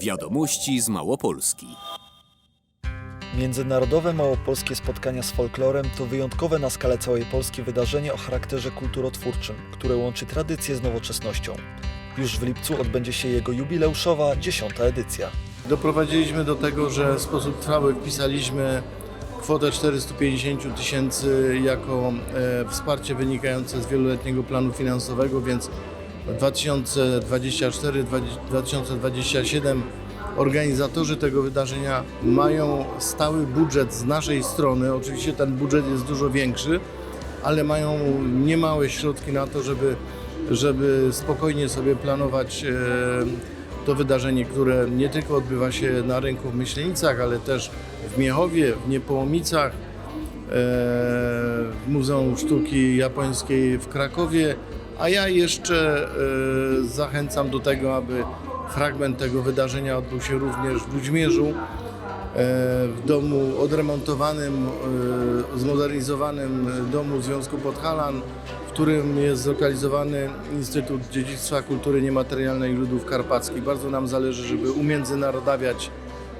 Wiadomości z Małopolski. Międzynarodowe Małopolskie Spotkania z Folklorem to wyjątkowe na skalę całej Polski wydarzenie o charakterze kulturotwórczym, które łączy tradycję z nowoczesnością. Już w lipcu odbędzie się jego jubileuszowa dziesiąta edycja. Doprowadziliśmy do tego, że w sposób trwały wpisaliśmy kwotę 450 tysięcy jako e, wsparcie wynikające z wieloletniego planu finansowego, więc 2024-2027 organizatorzy tego wydarzenia mają stały budżet z naszej strony. Oczywiście ten budżet jest dużo większy, ale mają niemałe środki na to, żeby, żeby spokojnie sobie planować e, to wydarzenie, które nie tylko odbywa się na rynku w Myślenicach, ale też w Miechowie, w Niepołomicach, e, w Muzeum Sztuki Japońskiej w Krakowie, a ja jeszcze e, zachęcam do tego, aby fragment tego wydarzenia odbył się również w Ludźmierzu, e, w domu odremontowanym, e, zmodernizowanym domu Związku Podhalan, w którym jest zlokalizowany Instytut Dziedzictwa Kultury Niematerialnej Ludów Karpackich. Bardzo nam zależy, żeby umiędzynarodawiać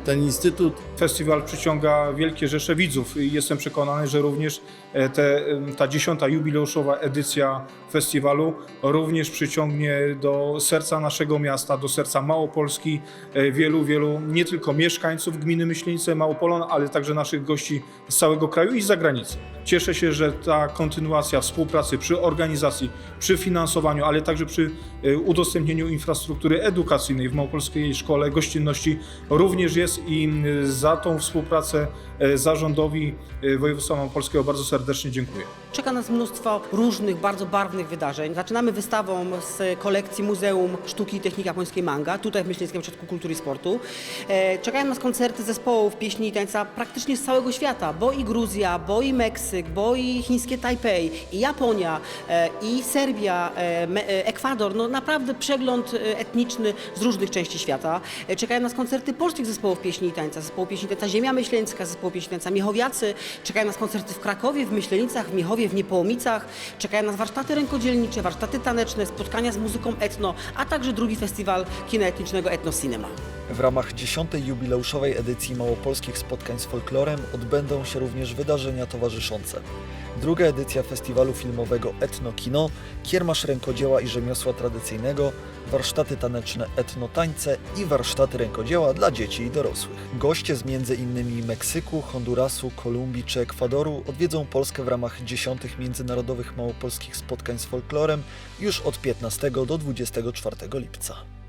ten instytut. Festiwal przyciąga wielkie rzesze widzów i jestem przekonany, że również e, te, ta dziesiąta jubileuszowa edycja festiwalu również przyciągnie do serca naszego miasta, do serca Małopolski e, wielu, wielu nie tylko mieszkańców gminy Myślenice, Małopolon, ale także naszych gości z całego kraju i z zagranicy. Cieszę się, że ta kontynuacja współpracy przy organizacji, przy finansowaniu, ale także przy e, udostępnieniu infrastruktury edukacyjnej w Małopolskiej Szkole Gościnności również jest i m, za tą współpracę e, zarządowi e, województwa małopolskiego bardzo serdecznie dziękuję. Czeka nas mnóstwo różnych, bardzo barwnych wydarzeń. Zaczynamy wystawą z kolekcji Muzeum Sztuki i Techniki Japońskiej Manga, tutaj w Myślenickim Ośrodku Kultury i Sportu. E, Czekają nas koncerty zespołów pieśni i tańca praktycznie z całego świata, bo i Gruzja, bo i Meksyk, bo i chińskie Tajpej, i Japonia, e, i Serbia, e, Ekwador. No naprawdę przegląd etniczny z różnych części świata. Czekają nas koncerty polskich zespołów pieśni i tańca, zespołu pieśni i tańca Ziemia Myślenicka, zespołu pieśni i tańca Miechowiacy. Czekają nas koncerty w Krakowie, w Myślenicach, w Miechowie, w Niepołomicach. Czekają nas warsztaty rękodzielnicze, warsztaty taneczne, spotkania z muzyką etno, a także drugi festiwal kina etnicznego Etno Cinema. W ramach dziesiątej jubileuszowej edycji Małopolskich Spotkań z Folklorem odbędą się również wydarzenia towarzyszące. Druga edycja festiwalu filmowego Etno Kino, kiermasz rękodzieła i rzemiosła tradycyjnego, warsztaty taneczne Etno Tańce i warsztaty rękodzieła dla dzieci i dorosłych. Goście z m.in. Meksyku, Hondurasu, Kolumbii czy Ekwadoru odwiedzą Polskę w ramach dziesiątych międzynarodowych małopolskich spotkań z folklorem już od 15 do 24 lipca.